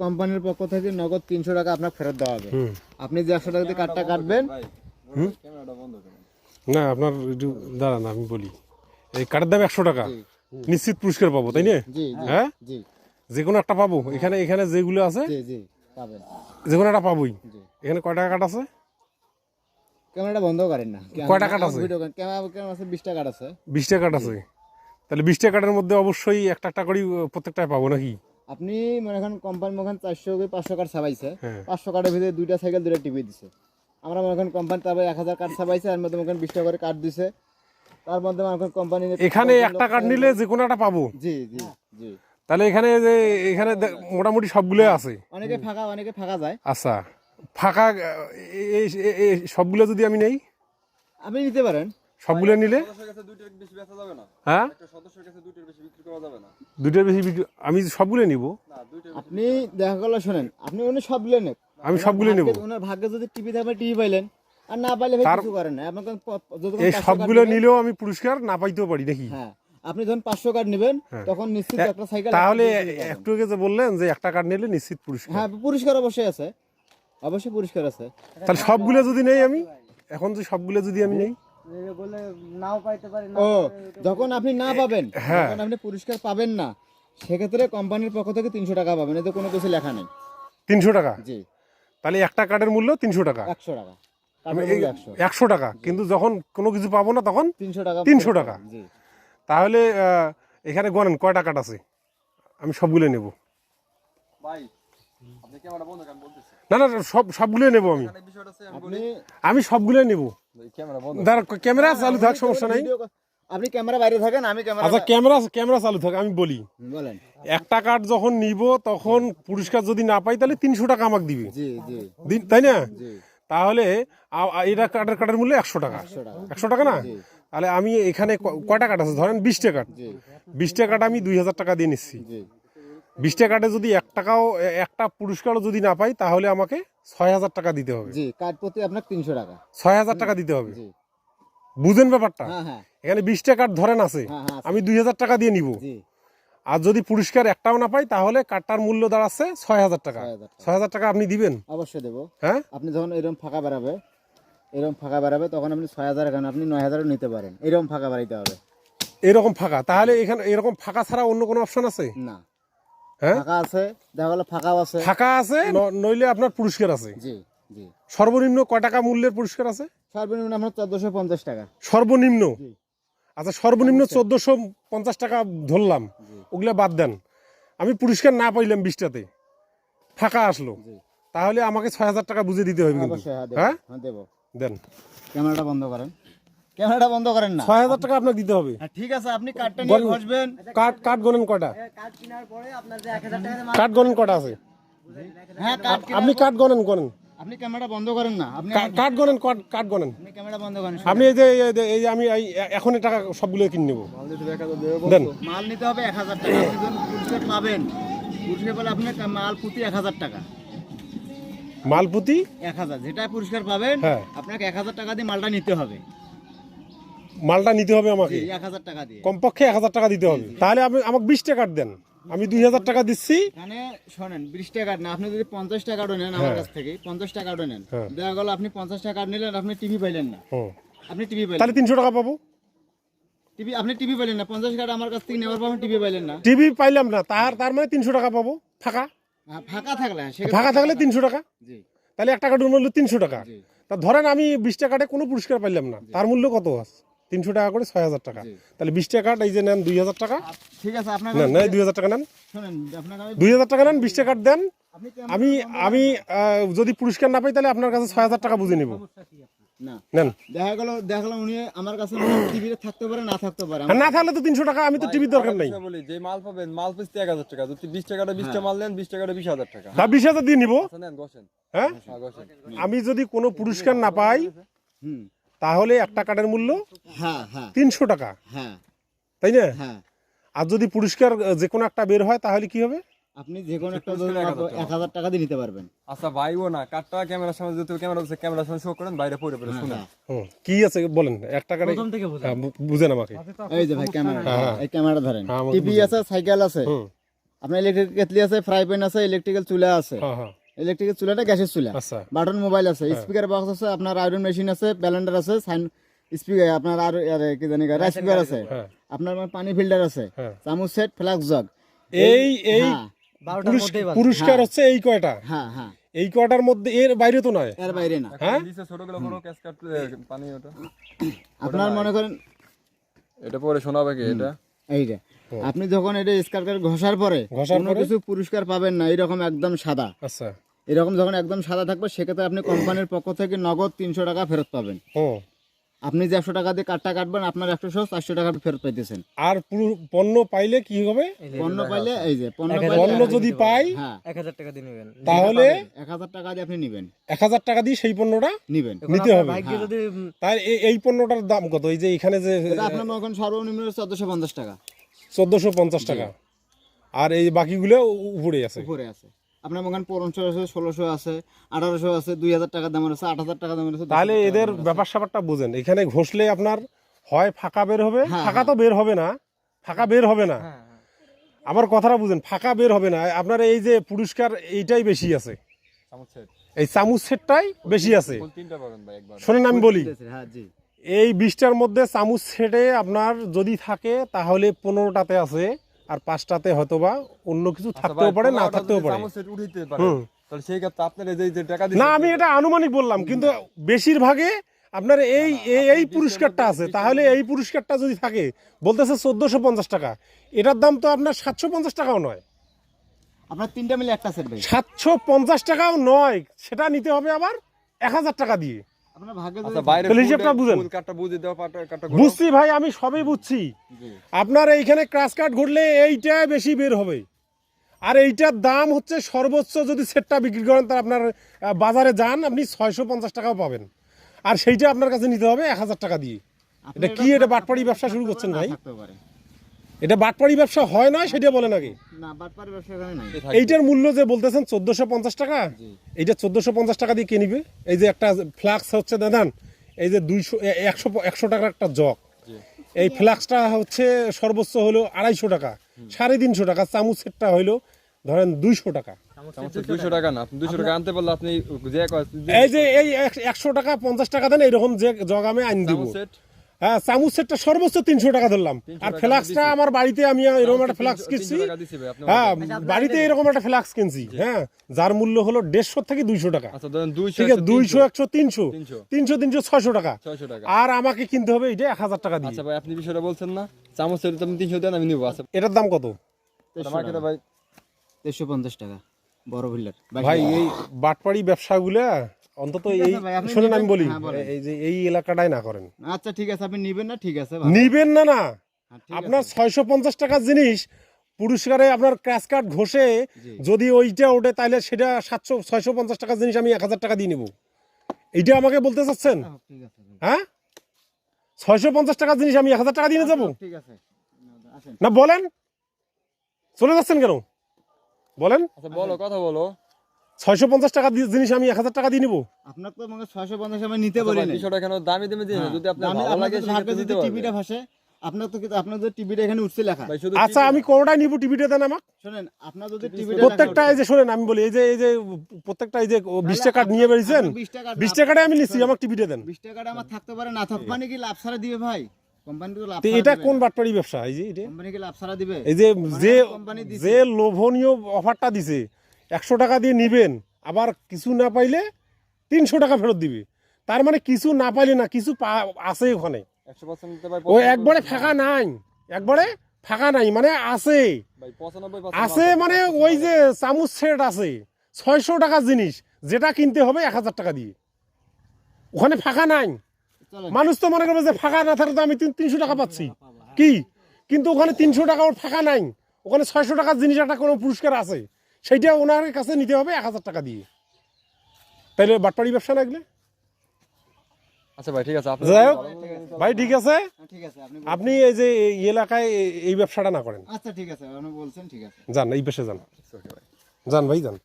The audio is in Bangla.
কোম্পানির পক্ষ থেকে নগদ তিনশো টাকা আপনার ফেরত দেওয়া হবে। আপনি যে একশো টাকা দিয়ে কার্ডটা কাটবেন। না আপনার একটু দাঁড়ান আমি বলি। এই কার্ডের দাম একশো টাকা। নিশ্চিত পুরস্কার পাবো তাই না হ্যাঁ? যে কোনো একটা পাবো। এখানে এখানে যেগুলো আছে জি জি পাবেন। যে কোনো একটা পাবোই। এখানে কয় টাকা কাট আছে? ক্যামেরাটা বন্ধ করেন না। কয় টাকা আছে? ভিডিও ক্যামেরা আছে বিশ টাকা আছে। বিশ টাকা কাট আছে তাহলে বিশ টাকা কার্ডের মধ্যে অবশ্যই একটা একটা করে প্রত্যেকটায় পাবো নাকি? আপনি মনে করেন কোম্পানি মনে করেন চারশো কি পাঁচশো কার্ড ছাপাইছে হ্যাঁ। পাঁচশো কার্ডের ভিতরে দুইটা সাইকেল দুইটা টিভি দিছে। আমরা মনে করেন কোম্পানি তারপরে এক হাজার কার্ড ছাপাইছে আর মধ্যে মনে করেন বিশ টাকা করে কার্ড দিছে। তার মধ্যে মনে করেন কোম্পানি এখানে একটা কার্ড নিলে যে কোনো একটা পাবো। জি জি জি। তাহলে এখানে যে এখানে মোটামুটি সবগুলো আছে। অনেকে ফাঁকা অনেকে ফাঁকা যায়। আচ্ছা। ফাঁকা সবগুলো যদি আমি নেই? আপনি নিতে পারেন। সবগুলো নিলে? দুইটার বেশি বেচা যাবে না। হ্যাঁ? একটা সদস্যের কাছে দুইটার বেশি বিক্রি করা যাবে না। দুটোর বেশি বিক্রি আমি সবগুলো নিব। আপনি দেখা গেল শোনেন আপনি উনি সবগুলো নেন। আমি সবগুলো নেব। ওনার ভাগ্যে যদি টিভি থাকবে টিভি পাইলেন। আর না পাইলে কিছু করেন না। আপনার এই সবগুলো নিলেও আমি পুরস্কার না পাইতেও পারি নাকি? হ্যাঁ। আপনি যখন পাঁচশো কার্ড নেবেন হ্যাঁ। তখন নিশ্চিত একটা সাইকেল তাহলে। একটু আগে যে বললেন যে একটা কার্ড নিলে নিশ্চিত পুরস্কার। হ্যাঁ পুরস্কার অবশ্যই আছে। অবশ্যই পুরস্কার আছে। তাহলে সবগুলো যদি নেই আমি? এখন যে সবগুলো যদি আমি নেই? ও যখন আপনি না পাবেন হ্যাঁ। তখন আপনি পুরস্কার পাবেন না সেক্ষেত্রে কোম্পানির পক্ষ থেকে তিনশো টাকা পাবেন। এতে কোনো কিছু লেখা নেই। তিনশো টাকা? জি। তাহলে একটা কার্ডের মূল্য তিনশো টাকা। একশো টাকা। আমি এই- একশো। একশো টাকা। কিন্তু যখন কোনো কিছু পাবো না তখন তিনশো টাকা 300 টাকা। জি। তাহলে এখানে গণেন কয়টা কার্ড আছে? আমি সবগুলো নেব। ভাই আপনি ক্যামেরা বন্ধ? কেন বলতেছি। না না সব সবগুলো নেব আমি। আমি আপনি বলি আমি সবগুলো নেব। ক্যামেরা দাঁড়া ক্যামেরা চালু থাক সমস্যা নাই। আপনি ক্যামেরা বাইরে থাকেন আমি ক্যামেরা আচ্ছা ক্যামেরা ক্যামেরা চালু থাক আমি বলি। বলেন। একটা কার্ড যখন নিব তখন পুরস্কার যদি না পাই তাহলে তিনশো টাকা আমাকে দিবে। জি জি। দিন- তাই না? তাহলে এটা কার্ডের কার্ডের মূল্য একশো টাকা। একশো টাকা। না? তাহলে আমি এখানে ক- কয়টা কার্ড আছে? ধরেন বিশটা কার্ড বিশটা কার্ড আমি দুই হাজার টাকা দিয়ে নিচ্ছি। জি। বিশটা কার্ডে যদি এক টাকাও একটা পুরস্কারও যদি না পাই তাহলে আমাকে ছয় হাজার টাকা দিতে হবে। জি কার্ড প্রতি আপনার তিনশো টাকা। ছয় হাজার টাকা দিতে হবে। বুঝেন ব্যাপারটা? হ্যাঁ হ্যাঁ। এখানে বিশটা কার্ড ধরেন আছে হ্যাঁ হ্যাঁ আমি দুই হাজার টাকা দিয়ে নিব। আর যদি পুরস্কার একটাও না পাই তাহলে কার্ডটার মূল্য দাঁড়াচ্ছে ছয় হাজার টাকা। 6,000 ছয় হাজার টাকা আপনি দিবেন? অবশ্যই দেবো। হ্যাঁ? আপনি যখন এরকম ফাঁকা বেরাবে এরকম ফাঁকা বেরাবে তখন আপনি ছয় হাজার এখানে আপনি নয় হাজারও নিতে পারেন। এরকম ফাঁকা বাড়াইতে হবে। এরকম ফাঁকা। তাহলে এখানে এরকম ফাঁকা ছাড়া অন্য কোনো অপশন আছে? না। হ্যাঁ? ফাঁকা আছে দেখা গেলো ফাঁকাও আছে। ফাঁকা আছে? নইলে আপনার পুরস্কার আছে। জি জি। সর্বনিম্ন কয় টাকা মূল্যের পুরস্কার আছে? সর্বনিম্ন আপনার চোদ্দশো পঞ্চাশ টাকা। সর্বনিম্ন? আচ্ছা সর্বনিম্ন চোদ্দশো। পঞ্চাশ টাকা ধরলাম। ওগুলো বাদ দেন। আমি পুরস্কার না পাইলাম বিশটাতে। ফাঁকা আসলো। তাহলে আমাকে ছয় হাজার টাকা বুঝে দিতে হবে হ্যাঁ হ্যাঁ? হ্যাঁ দেন। ক্যামেরাটা বন্ধ করেন। ক্যামেরাটা বন্ধ করেন না। ছয় হাজার টাকা আপনাকে দিতে হবে। হ্যাঁ ঠিক আছে আপনি কার্ডটা নিয়ে। বসবেন। কাঠ কাঠ গণেন কটা? কাঠ গণেন কটা আছে? হ্যাঁ কার্ড আপনি কাঠ গণেন গণেন আপনি ক্যামেরাটা বন্ধ করেন না। আপনি কা- কাঠ গণেন কট- কাঠ গণেন। আপনি ক্যামেরা বন্ধ করেন আপনি এই যে এই যে- এই যে আমি এই এখন টাকা সবগুলো কিনে নেব। দেন। মাল নিতে হবে এক হাজার টাকা। আপনি যখন পুরস্কার পাবেন পুরস্কার পেলে আপনি মাল প্রতি এক হাজার টাকা। মালপুতি এক হাজার। যেটা পুরস্কার পাবেন হ্যাঁ। আপনাকে এক হাজার টাকা দিয়ে মালটা নিতে হবে। মালটা নিতে হবে আমাকে। টাকা কমপক্ষে এক হাজার টাকা দিতে হবে। তাহলে আপনি আমাকে বিশ টাকা দেন। আমি দুই হাজার টাকা দিচ্ছি। শোনেন বিশ টাকা না আপনি যদি পঞ্চাশ টাকাও নেন আমার কাছ থেকে পঞ্চাশ টাকাও নেন। হ্যাঁ। দেখা গেল আপনি পঞ্চাশ টাকা নিলেন আপনি টিভি পাইলেন না। আপনি টিভি পাইলেন। তাহলে তিনশো টাকা পাবো। টিভি আপনি টিভি পাইলেন না। পঞ্চাশ টাকা আমার কাছ থেকে নেওয়ার পর টিভি পাইলেন না। টিভি পাইলাম না। তার তার মানে তিনশো টাকা পাবো। ফাঁকা। হ্যাঁ, ফাঁকা থাকলে ফাঁকা থাকলে তিনশো টাকা। জি। তাহলে একটা কার্ডের মূল্য তিনশো টাকা। তা ধরেন আমি বিশ টাকাতে কোনো পুরস্কার পাইলাম না। তার মূল্য কত আছে? তিনশো টাকা করে ছয় হাজার টাকা। তাহলে বিশ টাকা এই যে নেন দুই হাজার টাকা। ঠিক আছে আপনার নেন না দুই হাজার টাকা নেন। দুই হাজার টাকা নেন বিশ টাকার দেন। আমি আমি যদি পুরস্কার না পাই তাহলে আপনার কাছে ছয় হাজার টাকা বুঝে নিব। নেন। দেখা গেল দেখা গেল উনি আমার কাছে টিভিতে থাকতে পারে না থাকতে পারে। না থাকলে তো তিনশো টাকা আমি তো টিভির দরকার নাই। বলি যে মাল পাবেন মাল এক হাজার টাকা। যদি বিশ টাকাটা বিশটা মাল নেন বিশ টাকাটা বিশ হাজার টাকা। বা বিশ হাজার দিয়ে নিব। আচ্ছা হ্যাঁ? হ্যাঁ আমি যদি কোনো পুরস্কার না পাই হুম। তাহলে একটা কাঠের মূল্য হ্যাঁ হ্যাঁ। তিনশো টাকা। হ্যাঁ। তাই না? হ্যাঁ। আর যদি পুরস্কার যে কোনো একটা বের হয় তাহলে কি হবে? আপনি যে কোনো একটা এক হাজার টাকা দিয়ে নিতে পারবেন। আচ্ছা ভাই ও না কাঠটা ক্যামেরার সামনে যদি ক্যামেরা ক্যামেরার সামনে শো করেন বাইরে পড়ে পড়ে শুনে কি আছে বলেন এক টাকার বুঝেন। আমাকে। এই যে ভাই ক্যামেরা হ্যাঁ। এই ক্যামেরা ধরেন। টিভি আছে সাইকেল আছে। হুম। আপনার ইলেকট্রিক কেটলি আছে ফ্রাই প্যান আছে ইলেকট্রিক্যাল চুলা আছে। হ্যাঁ হ্যাঁ। ইলেকট্রিক্যাল চুলাটা গ্যাসের চুলা। আচ্ছা। বাটন মোবাইল আছে স্পিকার বক্স আছে আপনার আয়রন মেশিন আছে ব্যালেন্ডার আছে সাইন স্পিকার আপনার আর আর কি জানি রাইস কুকার আছে হ্যাঁ। আপনার মানে পানি ফিল্টার আছে হ্যাঁ। চামচ সেট ফ্লাক্স জগ এই এই হ্যাঁ। পুরস্কার হচ্ছে এই কয়টা? হ্যাঁ হ্যাঁ। এই কয়টার মধ্যে এর বাইরে তো নয়? এর বাইরে না। হ্যাঁ? নিচে ছোটগুলো বড় ক্যাশ কাট পানি ওটা। আপনার মনে করেন এটা পরে শোনাবে কি এটা? এইটা। আপনি যখন এটা স্কার করে ঘষার পরে ঘষার কোনো পরে? কিছু পুরস্কার পাবেন না এরকম একদম সাদা। আচ্ছা। এরকম যখন একদম সাদা থাকবে সেক্ষেত্রে আপনি কোম্পানির পক্ষ থেকে নগদ তিনশো টাকা ফেরত পাবেন। আপনি যে একশো টাকা দিয়ে কার্ডটা কাটবেন আপনার একশো সহ চারশো টাকা ফেরত পাইতেছেন। আর পণ্য পাইলে কি হবে? পণ্য পাইলে এই যে পণ্য যদি পাই হ্যাঁ। এক হাজার টাকা দিয়ে নেবেন। তাহলে এক হাজার টাকা দিয়ে আপনি নিবেন। এক হাজার টাকা দিয়ে সেই পণ্যটা নিবেন। নিতে হবে। ভাগ্যে তাই এই পণ্যটার দাম কত? এই যে এখানে যে আপনার মনে করেন সর্বনিম্ন চোদ্দশো পঞ্চাশ টাকা। চোদ্দশো পঞ্চাশ টাকা। আর এই বাকিগুলো উপরে আছে। উপরে আছে। আপনার করেন পনেরোশো আছে ষোলোশো আছে আঠারোশো আছে দুই হাজার টাকা দামের আছে আট হাজার টাকা দামের আছে তাহলে এদের ব্যাপার স্যাপারটা বুঝেন। এখানে ঘষলে আপনার হয় ফাঁকা বের হবে হ্যাঁ, ফাঁকা তো বের হবে না ফাঁকা বের হবে না। হ্যাঁ, হ্যাঁ। আমার কথাটা বুঝেন ফাঁকা বের হবে না। আপনার এই যে পুরস্কার এইটাই বেশি আছে। এই চামচ সেটটাই বেশি আছে। শোনেন আমি বলি। হ্যাঁ এই বিশটার মধ্যে চামচ সেটে আপনার যদি থাকে তাহলে পনেরোটাতে আছে আর পাঁচটাতে হয়তো বা অন্য কিছু আচ্ছা থাকতেও পারে না থাকতেও পারে। চামচ সেট উঠাইতে পারে হুম। তাহলে সেই ক্ষেত্রে আপনার এই যে- যে টাকা না আমি এটা আনুমানিক বললাম কিন্তু বেশিরভাগে আপনার এই এই- এই পুরস্কারটা আছে তাহলে এই পুরস্কারটা যদি থাকে বলতেছে চোদ্দশো পঞ্চাশ টাকা এটার দাম তো আপনার সাতশো পঞ্চাশ টাকাও নয়। আপনার তিনটা মিলে একটা সেট সাতশো পঞ্চাশ টাকাও নয় সেটা নিতে হবে আবার এক হাজার টাকা দিয়ে। আচ্ছা বুঝছি ভাই আমি সবই বুঝছি। আপনার এইখানে ক্রাশ কাট ঘটলে এইটা বেশি বের হবে। আর এইটার দাম হচ্ছে সর্বোচ্চ যদি সেটটা বিক্রি করেন তা আপনার বাজারে যান আপনি ছয়শো পঞ্চাশ টাকাও পাবেন। আর সেইটা আপনার কাছে নিতে হবে এক হাজার টাকা দিয়ে। এটা কি এটা বাটপাড়ি ব্যবসা শুরু করছেন ভাই। এটা বাটপাড়ি ব্যবসা হয় না সেটা বলে নাকি? না বাটপারি ব্যবসা এখানে নাই। এইটার মূল্য যে বলতেছেন চোদ্দশো পঞ্চাশ টাকা? এইটা চোদ্দশো পঞ্চাশ টাকা দিয়ে কে নিবে? এই যে একটা ফ্লাক্স হচ্ছে দাদান এই যে দুইশো একশো একশো টাকার একটা জগ। এই ফ্লাক্সটা হচ্ছে সর্বোচ্চ হলো আড়াইশো টাকা সাড়ে তিনশো টাকা চামচ সেটটা হইল ধরেন দুইশো টাকা। চামচ সেট 200 টাকা না টাকা আনতে পারলে আপনি এই যে এই এক- একশো টাকা পঞ্চাশ টাকা দেন এইরকম যে জগ আমি আইন দিব। হ্যাঁ চামচ সেটটা সর্বোচ্চ তিনশো টাকা ধরলাম। আর ফ্লাক্সটা আমার বাড়িতে আমি এরকম একটা ফ্লাক্স কিনছি। হ্যাঁ বাড়িতে এরকম একটা ফ্লাক্স কিনছি হ্যাঁ যার মূল্য হলো দেড়শো থেকে দুইশো টাকা। আচ্ছা ধরেন 200 ঠিক আছে দুইশো একশো তিনশো। তিনশো। তিনশো ছয়শো টাকা। আর আমাকে কিনতে হবে এটা এক হাজার টাকা দিয়ে। আচ্ছা ভাই আপনি বিষয়টা বলছেন না। চামচ সেট তো আপনি 300 দেন আমি নিব। আচ্ছা এটার দাম কত? ভাই। তেইশশো পঞ্চাশ টাকা বড় ভিল্লার ভাই এই বাটপাড়ি ব্যবসাগুলা অন্তত এই শোনেন আমি বলি হ্যাঁ, এই যে এই এলাকাটাই না করেন। আচ্ছা ঠিক আছে আপনি নিবেন না ঠিক আছে। নিবেন না না। হ্যাঁ, আপনার ছয়শো পঞ্চাশ টাকার জিনিস পুরস্কারে আপনার ক্র্যাশ কার্ড ঘষে যদি ওইটা ওঠে তাহলে সেটা সাতশো ছয়শো পঞ্চাশ টাকার জিনিস আমি এক হাজার টাকা দিয়ে নেব। এইটা আমাকে বলতে চাচ্ছেন? ভাই। হ্যাঁ? ছয়শো পঞ্চাশ টাকার জিনিস আমি এক হাজার টাকা দিয়ে যাব ঠিক আছে। আসেন। না বলেন। চলে যাচ্ছেন কেন? বলেন। আচ্ছা বলো কথা বলো। ছয়শো পঞ্চাশ টাকা দিয়ে জিনিস আমি এক হাজার টাকা দিয়ে নিবো। আপনার তো মনে ছয়শো পঞ্চাশ আমি নিতে আচ্ছা বলি বিষয়টা কেন দামি দামি দিন যদি আপনার দামি- ভালো যদি ভাগ্যে সেক্ষেত্রে যদি দিতে টিভিটা ভাসে আপনার তো আপনার যদি টিভিটা এখানে উঠছে লেখা। আচ্ছা আমি কোনোটাই নিবো টিভিটা দেন আমাকে। শোনেন আপনার যদি টিভিটা প্রত্যেকটা এই যে শোনেন আমি বলি এই যে এই যে প্রত্যেকটা এই যে বিশ টাকা নিয়ে বেরিয়েছেন বিশ টাকা বিশ টাকাটা আমি নিচ্ছি আমাকে টিভিটা দেন। বিশ টাকাটা আমার থাকতে পারে না মানে কি লাভ ছাড়া দিবে ভাই? কোম্পানি তো লাভ এটা কোন বাটপাড়ি ব্যবসা? এই যে এটা কোম্পানি কি লাভ ছাড়া দিবে? এই যে যে যে লোভনীয় অফারটা দিছে একশো টাকা দিয়ে নিবেন আবার কিছু না পাইলে তিনশো টাকা ফেরত দিবে। তার মানে কিছু না পাইলে না কিছু পা- আছে ওখানে। 100% দিতে ভাই ও একবারে ফাঁকা নাই একবারে ফাঁকা নাই মানে আছে। ভাই 95% আছে মানে ওই যে চামচ সেট আছে ছয়শো টাকার জিনিস যেটা কিনতে হবে এক হাজার টাকা দিয়ে। ওখানে ফাঁকা নাই। মানুষ তো মনে করবে যে ফাঁকা না থাকলে তো আমি তিন- তিনশো টাকা পাচ্ছি। কি? কিন্তু ওখানে তিনশো টাকা ওর ফাঁকা নাই। ওখানে ছয়শো টাকার জিনিস একটা কোনো পুরস্কার আছে। সেইটা ওনার কাছে নিতে হবে এক হাজার টাকা দিয়ে। তাহলে বাটপাড়ি ব্যবসা লাগলে? আচ্ছা ভাই ঠিক আছে আপনি যাই হোক ভাই ঠিক আছে? হ্যাঁ, ঠিক আছে আপনি আপনি এই যে এই এলাকায় এই- এই ব্যবসাটা না করেন। আচ্ছা ঠিক আছে আপনি বলছেন ঠিক আছে। যান এই পেশে যান। যান ভাই যান।